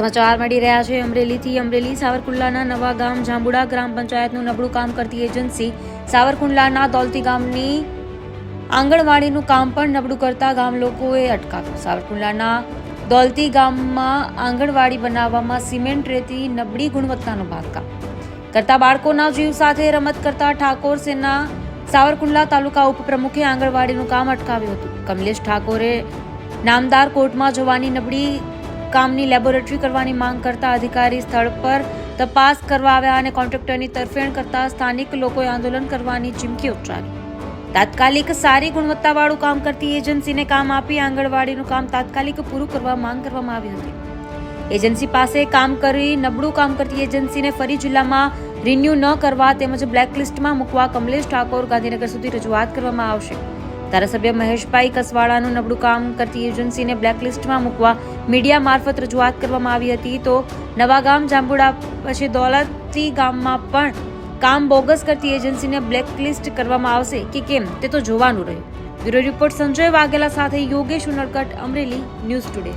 સમાચાર મળી રહ્યા છે. અમરેલીથી અમરેલી સાવરકુંડલાના નવા ગામ જાંબુડા ગ્રામ પંચાયતનું નબળું કામ કરતી એજન્સી સાવરકુંડલાના દોલતી ગામની આંગણવાડીનું કામ પણ નબળું કરતા ગામ લોકોએ અટકાવ્યું. સાવરકુંડલાના દોલતી ગામમાં આંગણવાડી બનાવવામાં સિમેન્ટ રેતી, નબળી ગુણવત્તાનું બાંધકામ કરતા બાળકોના જીવ સાથે રમત કરતા ઠાકોર સેના સાવરકુંડલા તાલુકા ઉપપ્રમુખે આંગણવાડીનું કામ અટકાવ્યું હતું. કમલેશ ઠાકોરે નામદાર કોર્ટમાં જવાની નબળી કામની લેબોરેટરી કરવાની માંગ કરતા અધિકારી સ્થળ પર તપાસ કરવા આવ્યા અને કોન્ટ્રાક્ટરની તરફેણ કરતા સ્થાનિક લોકોએ આંદોલન કરવાની ચીમકી ઉચ્ચારી. તાત્કાલિક સારી ગુણવત્તાવાળું કામ કરતી એજન્સીને કામ આપી આંગણવાડીનું કામ તાત્કાલિક પૂરું કરવા માંગ કરવામાં આવી હતી. એજન્સી પાસે કામ કરી નબળું કામ કરતી એજન્સીને ફરી જિલ્લામાં રિન્યૂ ન કરવા તેમજ બ્લેકલિસ્ટમાં મૂકવા કમલેશ ઠાકોર ગાંધીનગર સુધી રજૂઆત કરવામાં આવશે. ધારાસભ્ય મહેશભાઈ કસવાળાનું નબળું કામ કરતી એજન્સીને બ્લેકલિસ્ટમાં મૂકવા મીડિયા મારફત રજૂઆત કરવામાં આવી હતી. તો નવાગામ જાંબુડા પછી દોલતી ગામમાં પણ કામ બોગસ કરતી એજન્સીને બ્લેકલિસ્ટ કરવામાં આવશે કે કેમ તે તો જોવાનું રહ્યું. બ્યુરો રિપોર્ટ સંજય વાઘેલા સાથે યોગેશ ઉનડકટ અમરેલી, ન્યૂઝ ટુડે.